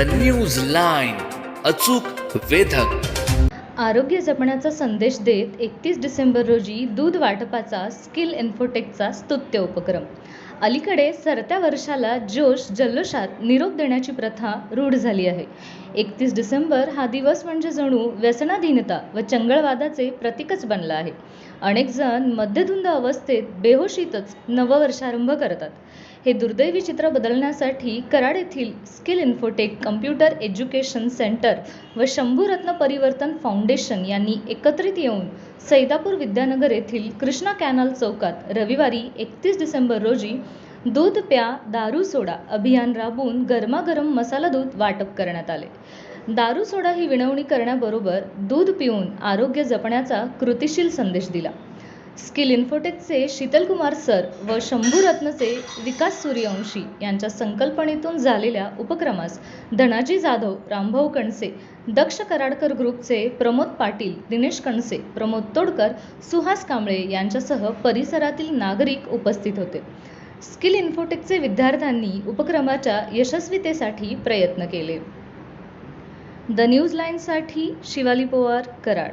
The news line अचूक वेधक. आरोग्य जपण्याचा संदेश देत एकतीस डिसेंबर रोजी दूध वाटपाचा स्किल इन्फोटेकचा स्तुत्य उपक्रम. अलीकडे सरत्या वर्षाला जोश जल्लोषात निरोप देण्याची प्रथा रूढ झाली आहे. एकतीस डिसेंबर हा दिवस म्हणजे जणू व्यसनाधीनता व चंगळवादाचे प्रतीकच बनला आहे. अनेक जण मध्यधुंद अवस्थेत बेहोशीतच नववर्षारंभ करतात. हे दुर्दैवी चित्र बदलण्यासाठी कराड येथील Skill Infotech computer education centre व शंभूरत्न परिवर्तन फाउंडेशन यांनी एकत्रित येऊन सैदापूर विद्यानगर येथील कृष्णा कॅनल चौकात रविवारी एकतीस डिसेंबर रोजी दूध प्या दारू सोडा अभियान राबवून गरमागरम मसाला दूध वाटप करण्यात आले. दारू सोडा ही विनवणी करण्याबरोबर दूध पिऊन आरोग्य जपण्याचा कृतिशील संदेश दिला. स्किल इन्फोटेकचे शीतलकुमार सर व शंभूरत्नचे विकास सूर्यवंशी यांच्या संकल्पनेतून झालेल्या उपक्रमास धनाजी जाधव रामभाऊ कणसे दक्ष कराडकर ग्रुपचे प्रमोद पाटील दिनेश कणसे प्रमोद तोडकर सुहास कांबळे यांच्यासह परिसरातील नागरिक उपस्थित होते. स्किल इन्फोटेकचे विद्यार्थ्यांनी उपक्रमाच्या यशस्वीतेसाठी प्रयत्न केले. The news लाईनसाठी Shivali Powar Karad.